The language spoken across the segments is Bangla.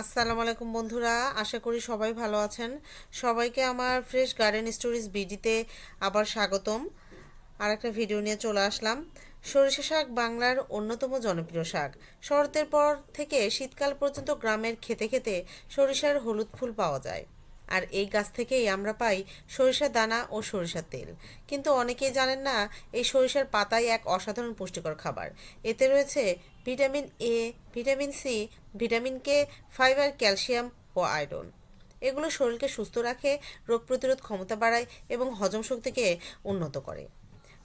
আসসালামু আলাইকুম বন্ধুরা, আশা করি সবাই ভালো আছেন। সবাইকে আমার ফ্রেশ গার্ডেন স্টোরিজ বিডিতে আবার স্বাগতম। আর একটা ভিডিও নিয়ে চলে আসলাম। সরিষা শাক বাংলার অন্যতম জনপ্রিয় শাক। শরতের পর থেকে শীতকাল পর্যন্ত গ্রামের খেতে খেতে সরিষার হলুদ ফুল পাওয়া যায়। আর এই গাছ থেকেই আমরা পাই সরিষার দানা ও সরিষার তেল। কিন্তু অনেকেই জানেন না, এই সরিষার পাতাই এক অসাধারণ পুষ্টিকর খাবার। এতে রয়েছে vitamin A vitamin C vitamin K fibre, calcium O iron. এগুলো শরীরকে সুস্থ রাখে, রোগ প্রতিরোধ ক্ষমতা বাড়ায় এবং হজম শক্তিকে উন্নত করে।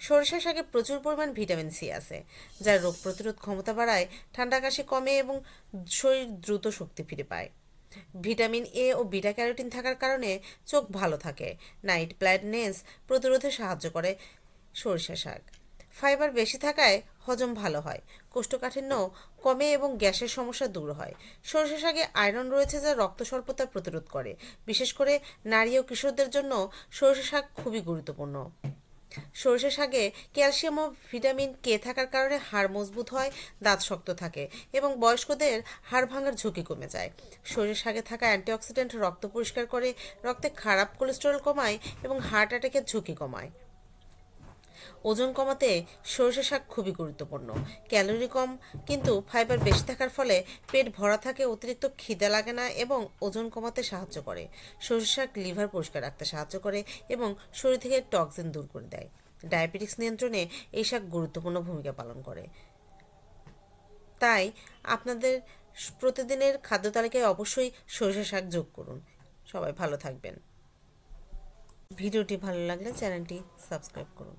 সরিষা শাকে প্রচুর পরিমাণ ভিটামিন সি আছে, যা রোগ প্রতিরোধ ক্ষমতা বাড়ায়, ঠান্ডা কাশি কমে এবং শরীর দ্রুত শক্তি ফিরে পায়। ভিটামিন এ ও বিটা ক্যারোটিন থাকার কারণে চোখ ভালো থাকে। নাইট ব্লাইন্ডনেস প্রতিরোধে সাহায্য করে সরিষা শাক। ফাইবার বেশি থাকায় হজম ভালো হয়, কোষ্ঠকাঠিন্য কমে এবং গ্যাসের সমস্যা দূর হয়। সরিষা শাকে আয়রন রয়েছে যা রক্ত স্বল্পতা প্রতিরোধ করে। বিশেষ করে নারী ও কিশোরদের জন্য সরিষা শাক খুবই গুরুত্বপূর্ণ। সরিষা শাকে ক্যালসিয়াম ও ভিটামিন কে থাকার কারণে হাড় মজবুত হয়, দাঁত শক্ত থাকে এবং বয়স্কদের হাড় ভাঙার ঝুঁকি কমে যায়। সরষে শাকে থাকা অ্যান্টিঅক্সিডেন্ট রক্ত পরিষ্কার করে, রক্তে খারাপ কোলেস্টেরল কমায় এবং হার্ট অ্যাটাকের ঝুঁকি কমায়। ওজন কমাতে সরষে শাক খুবই গুরুত্বপূর্ণ। ক্যালোরি কম, কিন্তু ফাইবার বেশি থাকার ফলে পেট ভরা থাকে, অতিরিক্ত খিদে লাগে না এবং ওজন কমাতে সাহায্য করে। সরষে শাক লিভার পরিষ্কার রাখতে সাহায্য করে এবং শরীর থেকে টক্সিন দূর করে দেয়। ডায়াবেটিক্স নিয়ন্ত্রণে এই শাক গুরুত্বপূর্ণ ভূমিকা পালন করে। তাই আপনাদের প্রতিদিনের খাদ্য তালিকায় অবশ্যই সরষে শাক যোগ করুন। সবাই ভালো থাকবেন। ভিডিওটি ভালো লাগলে চ্যানেলটি সাবস্ক্রাইব করুন।